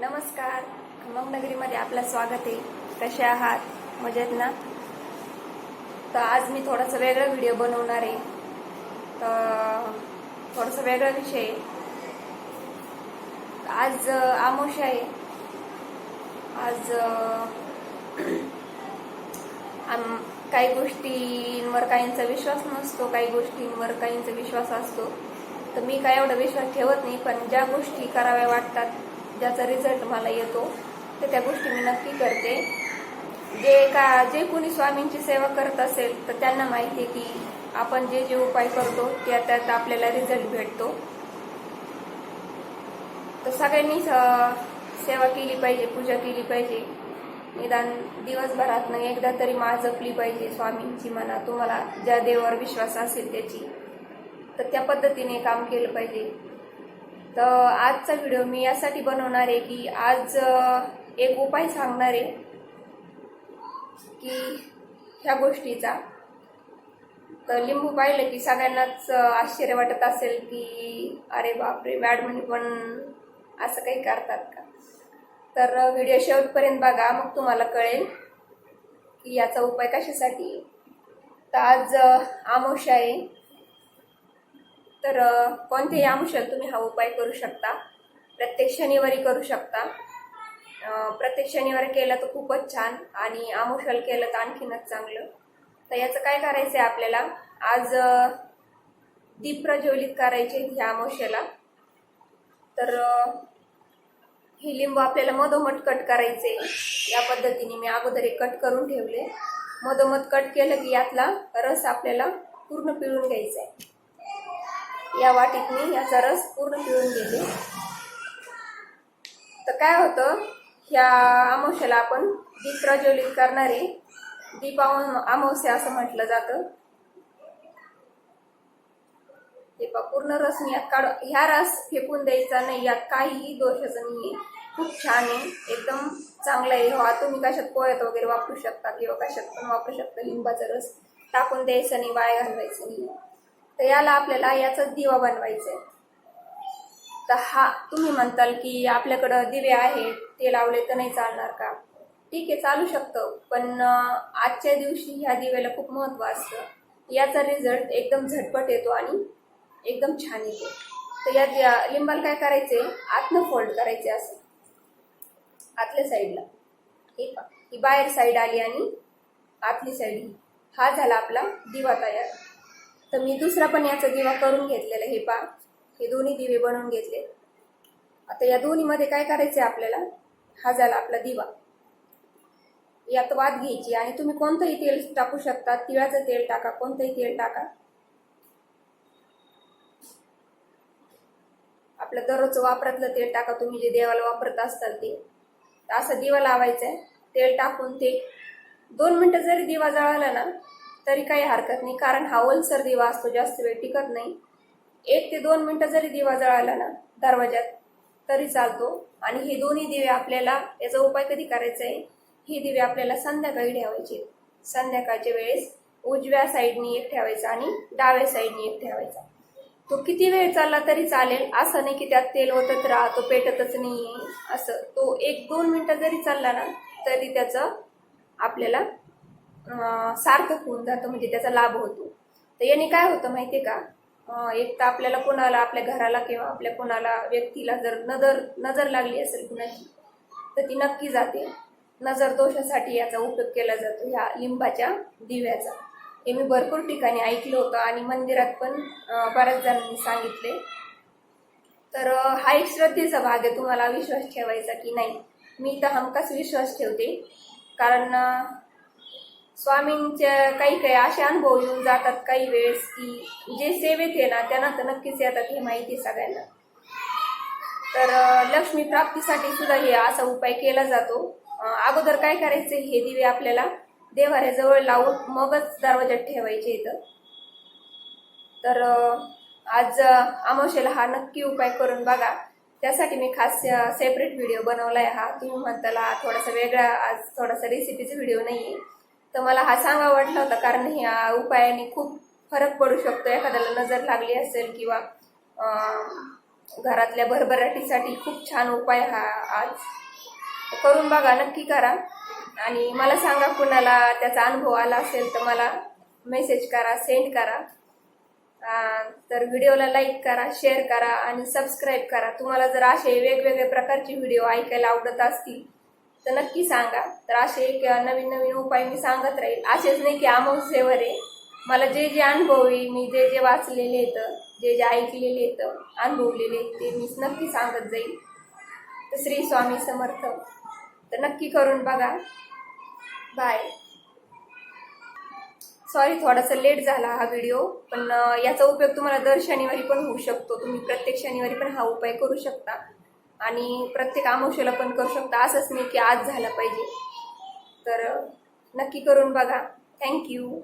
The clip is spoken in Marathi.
नमस्कार. खम्ममनगरीमध्ये आपलं स्वागत आहे. कसे आहात? मजेत ना? तर आज मी थोडासा वेगळा व्हिडिओ बनवणार आहे. तर थोडासा वेगळा विषय आहे. आज आमोश आहे. आज आम काही गोष्टींवर काहींचा विश्वास नसतो काही गोष्टींवर काहींचा विश्वास असतो. तर मी काय एवढा विश्वास ठेवत नाही पण ज्या गोष्टी कराव्या वाटतात ज्याचा रिझल्ट मला येतो तर त्या गोष्टी मी नक्की करते. जे का जे कोणी स्वामींची सेवा करत असेल तर त्यांना माहिती आहे की आपण जे जे उपाय करतो त्या त्यात आपल्याला रिझल्ट भेटतो. तर सगळ्यांनी स- सेवा केली पाहिजे पूजा केली पाहिजे. निदान दिवसभरात एकदा तरी माळ जपली पाहिजे स्वामींची म्हणा तुम्हाला ज्या देवावर विश्वास असेल त्याची तर त्या पद्धतीने काम केलं पाहिजे. तर आजचा व्हिडिओ मी यासाठी बनवणार आहे की आज एक उपाय सांगणार आहे की ह्या गोष्टीचा. तर लिंबू पाहिलं की सगळ्यांनाच आश्चर्य वाटत असेल की अरे बापरे मॅडमनी पण असं काही करतात का? तर व्हिडिओ शेवटपर्यंत बघा मग तुम्हाला कळेल की याचा उपाय कशासाठी. तर आज अ, आमोशा आहे. तर कोणते यामुशल तुम्ही हा उपाय करू शकता? प्रत्येक शनिवारी करू शकता. प्रत्येक शनिवारी केलं तर खूपच छान आणि आमुशल केलं तर आणखीनच चांगलं. तर याचं काय करायचं आहे आपल्याला? आज दीप प्रज्वलित करायचे ह्या आमुष्याला तर हे लिंबू आपल्याला मधोमध कट करायचे. या पद्धतीने मी अगोदर एक कट करून ठेवले. मधोमध कट केलं की यातला रस आपल्याला पूर्ण पिळून घ्यायचा आहे. या वाटीत मी याचा रस पूर्ण पिळून घेते. तर काय होतं ह्या अमावस्याला आपण दीप प्रज्वलित करणारे दीप अमावस्या असं म्हटलं जातं. हे पूर्ण रस मी यात काढ ह्या रस फेकून द्यायचा नाही यात काहीही दोषाचं नाही आहे खूप छान आहे एकदम चांगला आहे. हो, हा तुम्ही कशात पोह्यात वगैरे वापरू शकता किंवा कशात पण वापरू शकता लिंबाचा रस टाकून द्यायचा नाही वाया घालवायचं नाही. तर याला आपल्याला याचा दिवा बनवायचा आहे. तर हा तुम्ही म्हणताल की आपल्याकडं दिवे आहेत ते लावले तर नाही चालणार का? ठीक आहे चालू शकतं. पण आजच्या दिवशी ह्या दिव्याला खूप महत्त्व असतं. याचा रिझल्ट एकदम झटपट येतो आणि एकदम छान येतो. तर या लिंबाला काय करायचे आतनं फोल्ड करायचे असं. आतल्या साईडला हे पहा. ही बाहेर साईड आली आणि आतली साईड हा झाला आपला दिवा तयार. तर मी दुसरा पण याचा दिवा करून घेतलेला हे पा हे दोन्ही दिवे बनवून घेतले. आता या दोन्हीमध्ये काय करायचं आहे आपल्याला? हा झाला आपला दिवा. यात वाद घ्यायची आणि तुम्ही कोणतंही तेल टाकू शकता. तिळाचं तेल टाका कोणतंही तेल टाका. आपलं दररोजचं वापरातलं तेल टाका. तुम्ही जे देवाला वापरत असताल ते. असं दिवा लावायचा आहे तेल टाकून ते दोन मिनटं जरी दिवा जळाला ना तरी काही हरकत नाही. कारण हा ओलसर दिवा असतो जास्त वेळ टिकत नाही. एक ते दोन मिनटं जरी दिवा जळाला ना दरवाज्यात तरी चालतो. आणि हे दोन्ही दिवे आपल्याला याचा उपाय कधी करायचा आहे? हे दिवे आपल्याला संध्याकाळी ठेवायचे. संध्याकाळच्या वेळेस उजव्या साईडनी एक ठेवायचा आणि डाव्या साईडनी एक ठेवायचा. तो किती वेळ चालला तरी चालेल. असं नाही की त्यात तेल होतच राहतो पेटतच नाही. असं. तो एक दोन मिनटं जरी चालला ना तरी त्याचं आपल्याला सार्थक होऊन जातं म्हणजे त्याचा लाभ होतो. तर याने काय होतं माहितीये का? एक तर आपल्याला कोणाला आपल्या घराला किंवा आपल्या कोणाला व्यक्तीला जर नजर नजर लागली असेल कुणाची तर ती नक्की जाते. नजर दोषासाठी याचा उपयोग केला जातो ह्या लिंबाच्या दिव्याचा. हे मी भरपूर ठिकाणी ऐकलं होतं आणि मंदिरात पण बऱ्याच जणांनी सांगितले. तर हा एक श्रद्धेचा भाग आहे तुम्हाला विश्वास ठेवायचा की नाही. मी तर हमखास विश्वास ठेवते. कारण स्वामींच्या काही काही असे अनुभव येऊन जातात काही वेळेस की जे सेवेत आहे ना त्यांना तर नक्कीच येतात हे माहिती आहे सगळ्यांना. तर लक्ष्मी प्राप्तीसाठी सुद्धा हे असा उपाय केला जातो. अगोदर काय करायचं हे दिवे आपल्याला देवाऱ्याजवळ लावून मगच दरवाज्यात ठेवायचे इथं. तर आज अमावशेला हा नक्की उपाय करून बघा. त्यासाठी मी खास सेपरेट व्हिडिओ बनवलाय हा. तुम्ही म्हणताला थोडासा वेगळा आज थोडासा रेसिपीचा व्हिडिओ नाही आहे तर मला हा सांगा वाटला होता कारण ह्या उपायाने खूप फरक पडू शकतो. एखाद्याला नजर लागली असेल किंवा घरातल्या भरभराटीसाठी खूप छान उपाय हा आज करून बघा नक्की करा. आणि मला सांगा कुणाला त्याचा अनुभव आला असेल तर मला मेसेज करा सेंड करा. तर व्हिडिओला लाईक करा शेअर करा आणि सबस्क्राईब करा. तुम्हाला जर असे वेगवेगळे प्रकारचे व्हिडिओ ऐकायला आवडत असतील तर नक्की सांगा. तर असे एक नवीन नवीन उपाय मी सांगत राहील. असेच नाही की अमावस्येवर आहे. मला जे जे अनुभव आहे मी जे जे वाचलेले येतं जे जे ऐकलेले येतं अनुभवलेले आहेत, ते मी नक्की सांगत जाईल तर श्री स्वामी समर्थ. तर नक्की करून बघा. बाय सॉरी थोडासा लेट झाला हा व्हिडिओ पण याचा उपयोग तुम्हाला दर शनिवारी पण होऊ शकतो. तुम्ही प्रत्येक शनिवारी पण हा उपाय करू शकता. आणि प्रत्येक आमोशेला पण करू शकता असंच नाही की आज झालं पाहिजे. तर नक्की करून बघा. थँक्यू